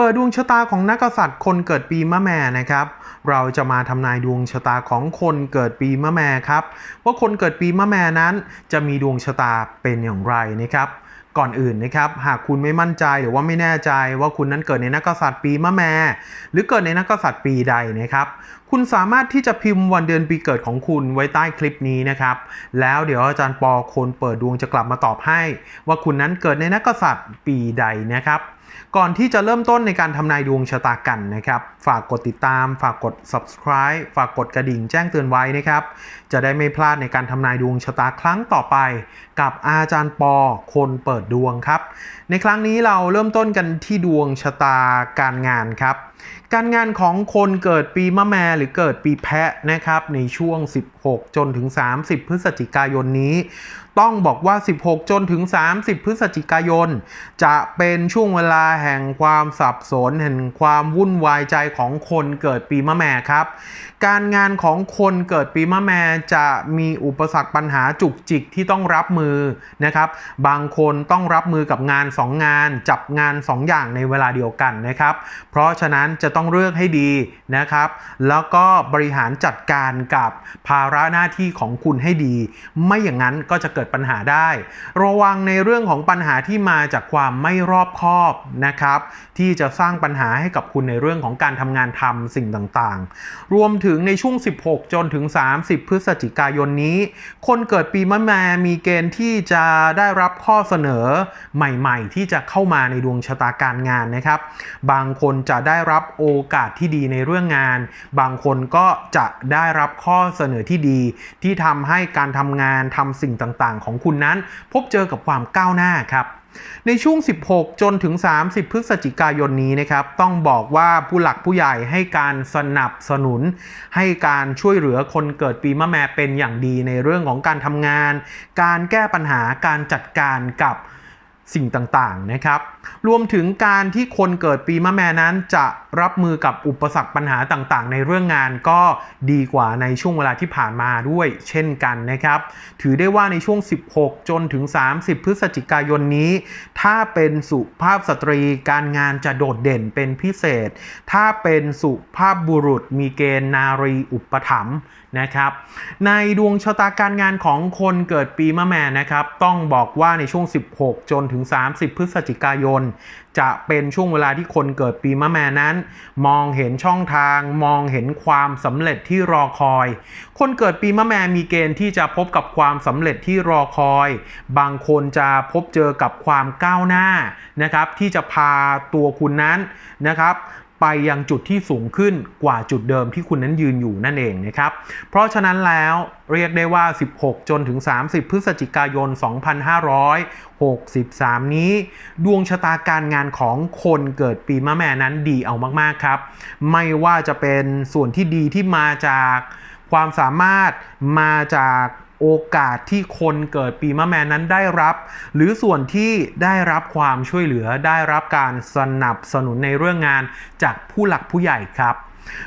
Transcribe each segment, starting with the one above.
เปิดดวงชะตาของนักษัตริย์คนเกิดปีมะแม่นะครับ เราจะมาทำนายดวงชะตาของคนเกิดปีมะแม่ครับ ว่าคนเกิดปีมะแม่นั้น จะมีดวงชะตาเป็นอย่างไรนะครับก่อนอื่นนะครับหากคุณไม่มั่นใจหรือว่าไม่แน่ใจว่าคุณนั้นเกิดในนักษัตริย์ปีมะแม่หรือเกิดในนักษัตริย์ปีใดนะครับ คุณสามารถที่จะพิมพ์วันเดือนปีเกิดของคุณไว้ใต้คลิปนี้นะครับ แล้วเดี๋ยวอาจารย์ปอคนเปิดดวงจะกลับมาตอบให้ ว่าคุณนั้นเกิดในนักกษัตริย์ปีใดนะครับ ก่อนที่จะเริ่มต้นในการทำนายดวงชะตากันนะครับ ฝากกดติดตาม ฝากกด subscribe ฝากกดกระดิ่งแจ้งเตือนไว้นะครับ จะได้ไม่พลาดในการทำนายดวงชะตาครั้งต่อไป กับอาจารย์ปอคนเปิดดวงครับ ในครั้งนี้เราเริ่มต้นกันที่ดวงชะตาการงานครับ การงานของคนเกิดปีมะแมหรือเกิดปีแพะนะครับในช่วง 16 จนถึง 30 พฤศจิกายนนี้ ต้องบอกว่า 16 จนถึง 30 พฤศจิกายน จะเป็นช่วงเวลาแห่งความสับสนแห่งความวุ่นวายใจของคนเกิดปีมะแม่ครับ การงานของคนเกิดปีมะแม่จะมีอุปสรรคปัญหาจุกจิกที่ต้องรับมือนะครับ บางคนต้องรับมือกับงาน 2 งาน จับงาน 2 อย่างในเวลาเดียวกันนะครับ เพราะฉะนั้นจะต้องเลือกให้ดีนะครับ แล้วก็บริหารจัดการกับภาระหน้าที่ของคุณให้ดี ไม่อย่างนั้นก็จะเกิดปัญหาได้ ระวังในเรื่องของปัญหาที่มาจากความไม่รอบคอบนะครับ ที่จะสร้างปัญหาให้กับคุณในเรื่องของการทำงานทำสิ่งต่างๆ รวมถึงในช่วง 16 จนถึง 30 พฤศจิกายนนี้ คนเกิดปีมะแมมีเกณฑ์ที่จะได้รับข้อเสนอใหม่ ๆ ที่จะเข้ามาในดวงชะตาการงานนะครับ บางคนจะได้รับโอกาสที่ดีในเรื่องงาน บางคนก็จะได้รับข้อเสนอที่ดี ที่ทำให้การทำงานทำสิ่งต่างๆ ของคุณนั้น พบเจอกับความก้าวหน้าครับในช่วง 16 จนถึง 30 พฤศจิกายนนี้นะครับ ต้องบอกว่าผู้หลักผู้ใหญ่ให้การสนับสนุน ให้การช่วยเหลือคนเกิดปีมะแม่เป็นอย่างดีในเรื่องของการทำงาน การแก้ปัญหาการจัดการกับสิ่งต่างๆนะครับ รวมถึงการที่คนเกิดปีมะแม่นั้น จะรับมือกับอุปสรรคปัญหาต่างๆ ในเรื่องงานก็ดีกว่าในช่วงเวลาที่ผ่านมาด้วย เช่นกันนะครับ ถือได้ว่าในช่วง 16 จนถึง 30 พฤศจิกายนนี้ ถ้าเป็นสุภาพสตรีการงานจะโดดเด่นเป็นพิเศษ ถ้าเป็นสุภาพบุรุษมีเกณฑ์นารีอุปถัมภ์นะครับ ในดวงชะตาการงานของคนเกิดปีมะแม่นะครับ ต้องบอกว่าในช่วง 16 จนถึง 30 พฤศจิกายนน จะเป็นช่วงเวลาที่คนเกิดปีมะแม่นั้น มองเห็นช่องทาง มองเห็นความสำเร็จที่รอคอย คนเกิดปีมะแม่มีเกณฑ์ที่จะพบกับความสำเร็จที่รอคอย บางคนจะพบเจอกับความก้าวหน้านะครับที่จะพาตัวคุณนั้นนะครับ ไปยังจุดที่สูงขึ้นกว่าจุดเดิมที่คุณนั้นยืนอยู่นั่นเองนะครับ เพราะฉะนั้นแล้วเรียกได้ว่า 16 จนถึง 30 พฤศจิกายน 2563 นี้ ดวงชะตาการงานของคนเกิดปีมะแม่นั้นดีเอามาก ๆ ครับ ไม่ว่าจะเป็นส่วนที่ดีที่มาจากความสามารถมาจาก โอกาสที่คนเกิดปีมะแม่นั้นได้รับ หรือส่วนที่ได้รับความช่วยเหลือได้รับการสนับสนุนในเรื่องงานจากผู้หลักผู้ใหญ่ครับ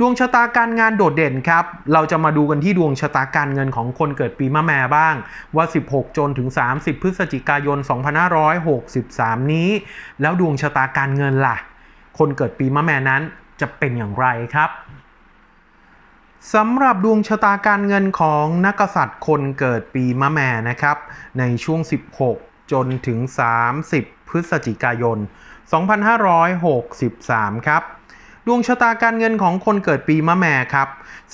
ดวงชะตาการงานโดดเด่นครับ เราจะมาดูกันที่ดวงชะตาการเงินของคนเกิดปีมะแม่บ้าง ว่า 16 จนถึง 30 พฤศจิกายน 2563 นี้ แล้วดวงชะตาการเงินล่ะ คนเกิดปีมะแม่นั้นจะเป็นอย่างไรครับ สำหรับดวงชะตาการเงินของนักกษัตริย์คนเกิดปีมะแม่นะครับ ในช่วง 16 จนถึง 30 พฤศจิกายน 2563 ครับ ดวงชะตาการเงินของคนเกิดปีมะแม่ครับ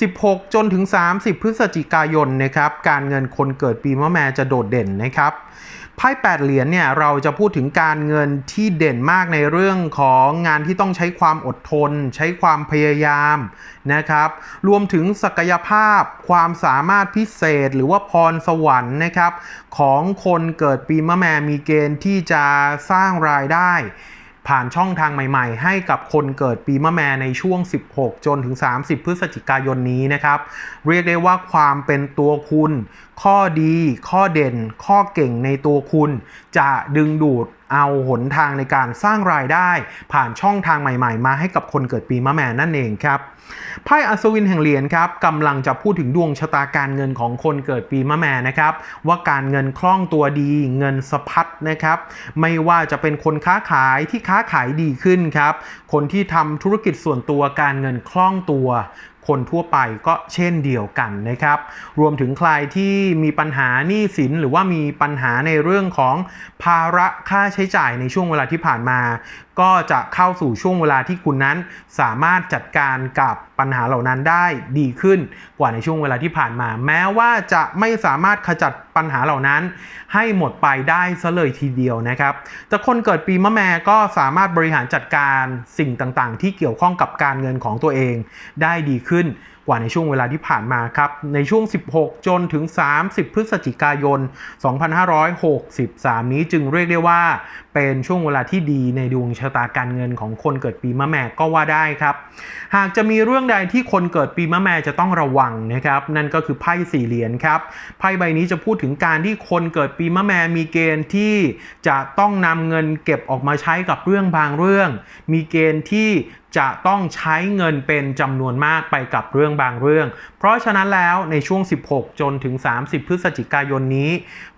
16 จนถึง 30 พฤศจิกายนนะครับ การเงินคนเกิดปีมะแม่จะโดดเด่นนะครับ ไพ่แปดเหรียญเนี่ยเราจะพูดถึงการเงินที่เด่นมากในเรื่องของงานที่ต้องใช้ความอดทน ใช้ความพยายามนะครับ รวมถึงศักยภาพ ความสามารถพิเศษ หรือว่าพรสวรรค์นะครับ ของคนเกิดปีมะแม่มีเกณฑ์ที่จะสร้างรายได้ผ่านช่องทางใหม่ ๆ ให้กับคนเกิดปีมะแม่ในช่วง 16 จนถึง 30 พฤศจิกายนนี้นะครับ เรียกได้ว่าความเป็นตัวคุณ ข้อดี ข้อเด่น ข้อเก่งในตัวคุณ จะดึงดูดเอาหนทางในการสร้างรายได้ ผ่านช่องทางใหม่ๆ มาให้กับคนเกิดปีมะแม่นั่นเองครับไพ่อัศวินแห่งเหรียญครับกำลังจะพูดถึงดวงชะตาการเงินของคนเกิดปีมะแม่นะครับ ว่าการเงินคล่องตัวดีเงินสะพัดนะครับ ไม่ว่าจะเป็นคนค้าขายที่ค้าขายดีขึ้นครับ คนที่ทำธุรกิจส่วนตัวการเงินคล่องตัว คนทั่วไปก็เช่นเดียวกันนะครับ รวมถึงใครที่มีปัญหาหนี้สินหรือว่ามีปัญหาในเรื่องของภาระค่าใช้จ่ายในช่วงเวลาที่ผ่านมา ก็จะเข้าสู่ช่วงเวลาที่คุณนั้นสามารถจัดการกับปัญหาเหล่านั้นได้ดีขึ้นกว่าในช่วงเวลาที่ผ่านมา แม้ว่าจะไม่สามารถขจัดปัญหาเหล่านั้น ให้หมดไปได้ซะเลยทีเดียวนะครับ แต่คนเกิดปีมะแม่ก็สามารถบริหารจัดการสิ่งต่างๆ ที่เกี่ยวข้องกับการเงินของตัวเองได้ดีขึ้น กว่าในช่วงเวลาที่ผ่านมาครับ ในช่วง 16 จนถึง 30 พฤศจิกายน 2563 นี้จึงเรียกได้ว่า เป็นช่วงเวลาที่ดีในดวงชะตาการเงินของคนเกิดปีมะแม่ก็ว่าได้ครับ หากจะมีเรื่องใดที่คนเกิดปีมะแม่จะต้องระวังนะครับนั่นก็คือไพ่สี่เหรียญครับไพ่ใบนี้จะพูดถึงการที่คนเกิดปีมะแม่มีเกณฑ์ที่จะต้องนำเงินเก็บออกมาใช้กับเรื่องบางเรื่อง มีเกณฑ์ที่จะต้องใช้เงินเป็นจำนวนมากไปกับเรื่องบางเรื่อง เพราะฉะนั้นแล้วในช่วง 16 จนถึง 30 พฤศจิกายนนี้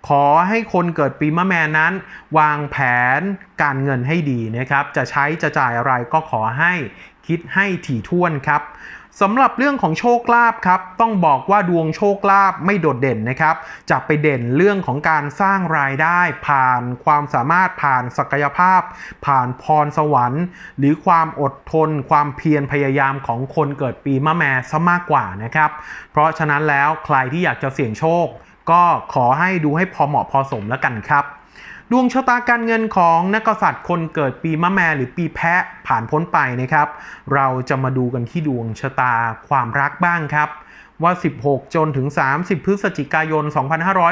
ขอให้คนเกิดปีมะแม่นั้น วางแผนการเงินให้ดีนะครับ จะใช้จะจ่ายอะไรก็ขอให้ คิดให้ถี่ถ้วนครับสำหรับเรื่องของโชคลาภครับ ต้องบอกว่าดวงโชคลาภไม่โดดเด่นนะครับ จะไปเด่นเรื่องของการสร้างรายได้ผ่านความสามารถผ่านศักยภาพ ผ่านพรสวรรค์ หรือความอดทน ความเพียรพยายามของคนเกิดปีมะแม่ซะมากกว่านะครับ เพราะฉะนั้นแล้วใครที่อยากจะเสี่ยงโชค ก็ขอให้ดูให้พอเหมาะพอสมแล้วกันครับ ดวงชะตาการเงินของนักษัตริย์คนเกิดปีมะแมหรือปีแพะผ่านพ้นไปนะครับ เราจะมาดูกันที่ดวงชะตาความรักบ้างครับว่า 16 จนถึง 30 พฤศจิกายน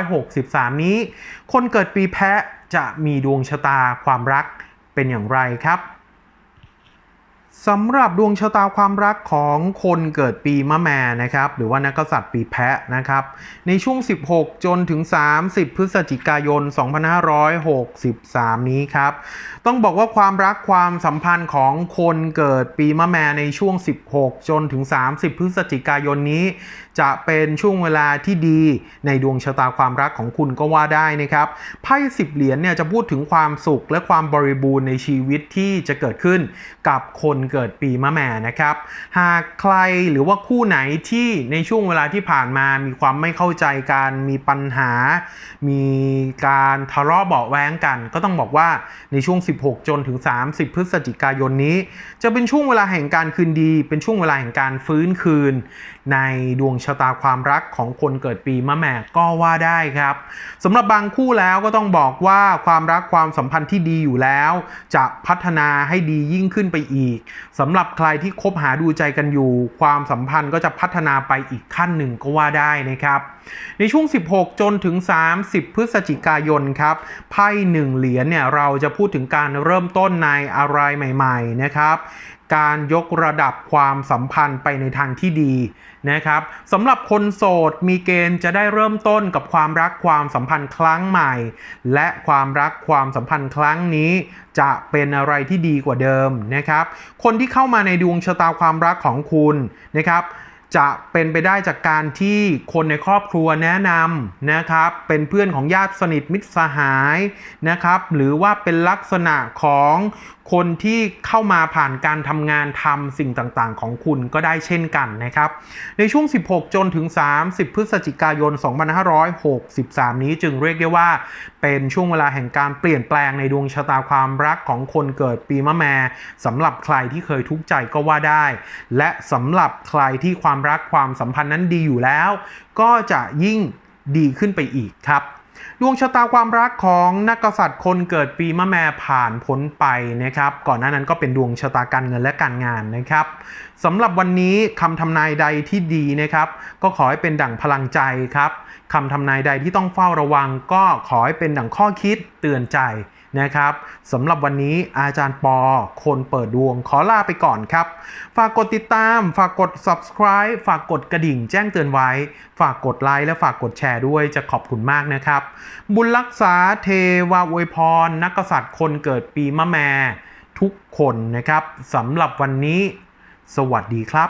2563 นี้ คนเกิดปีแพะจะมีดวงชะตาความรักเป็นอย่างไรครับ สำหรับดวงชะตาความรักของคนเกิดปีมะแม่นะครับ หรือว่านักษัตริย์ปีแพะนะครับ ในช่วง 16 จนถึง 30 พฤศจิกายน 2563 นี้ครับ ต้องบอกว่าความรักความสัมพันธ์ของคนเกิดปีมะแม่ในช่วง 16 จนถึง 30 พฤศจิกายนนี้ จะเป็นช่วงเวลาที่ดีในดวงชะตาความรักของคุณก็ว่าได้นะครับไพ่สิบเหรียญเนี่ยจะพูดถึงความสุขและความบริบูรณ์ในชีวิตที่จะเกิดขึ้นกับคนเกิดปีมะแม่นะครับ หากใครหรือว่าคู่ไหนที่ในช่วงเวลาที่ผ่านมามีความไม่เข้าใจกันมีปัญหา มีการทะเลาะเบาะแว้งกัน ก็ต้องบอกว่าในช่วง 16 จนถึง 30 พฤศจิกายนนี้ จะเป็นช่วงเวลาแห่งการคืนดี เป็นช่วงเวลาแห่งการฟื้นคืน ในดวงชะตาความรักของคนเกิดปีมะแม่ก็ว่าได้ครับสำหรับบางคู่แล้วก็ต้องบอกว่าความรักความสัมพันธ์ที่ดีอยู่แล้ว จะพัฒนาให้ดียิ่งขึ้นไปอีกสำหรับใครที่คบหาดูใจกันอยู่ ความสัมพันธ์ก็จะพัฒนาไปอีกขั้นหนึ่งก็ว่าได้นะครับ ในช่วง 16 จนถึง 30 พฤศจิกายนครับไพ่หนึ่งเหรียญเนี่ยเราจะพูดถึงการเริ่มต้นในอะไรใหม่ ๆ นะครับ การยกระดับความสัมพันธ์ไปในทางที่ดีนะครับสำหรับคนโสดมีเกณฑ์จะได้เริ่มต้นกับความรักความสัมพันธ์ครั้งใหม่ และความรักความสัมพันธ์ครั้งนี้จะเป็นอะไรที่ดีกว่าเดิมนะครับ คนที่เข้ามาในดวงชะตาความรักของคุณนะครับจะเป็นไปได้จากการที่คนในครอบครัวแนะนำนะครับ เป็นเพื่อนของญาติสนิทมิตรสหายนะครับ หรือว่าเป็นลักษณะของ คนที่เข้ามาผ่านการทำงานทำสิ่งต่างๆ ของคุณก็ได้เช่นกันนะครับ ในช่วง 16 จนถึง 30 พฤศจิกายน 2563 นี้จึงเรียกได้ว่าเป็นช่วงเวลาแห่งการเปลี่ยนแปลงในดวงชะตาความรักของคนเกิดปีมะแม่สำหรับใครที่เคยทุกข์ใจก็ว่าได้ และสำหรับใครที่ความรักความสัมพันธ์นั้นดีอยู่แล้ว ก็จะยิ่งดีขึ้นไปอีกครับ ดวงชะตาความรักของนักกษัตริย์คนเกิดปีมะแม่ผ่านพ้นไปนะครับ ก่อนหน้านั้นก็เป็นดวงชะตาการเงินและการงานนะครับสำหรับวันนี้คำทำนายใดที่ดีนะครับ ก็ขอให้เป็นดั่งพลังใจครับคำทำนายใดที่ต้องเฝ้าระวัง ก็ขอให้เป็นดั่งข้อคิดเตือนใจ นะครับสำหรับวันนี้อาจารย์ปอ คนเปิดดวงขอลาไปก่อนครับ ฝากกดติดตาม ฝากกด subscribe ฝากกดกระดิ่งแจ้งเตือนไว้ ฝากกดไลค์และฝากกดแชร์ด้วยจะขอบคุณมากนะครับ บุญรักษาเทวาอวยพร นักกษัตริย์คนเกิดปีมะแม่ทุกคนนะครับสำหรับวันนี้ สวัสดีครับ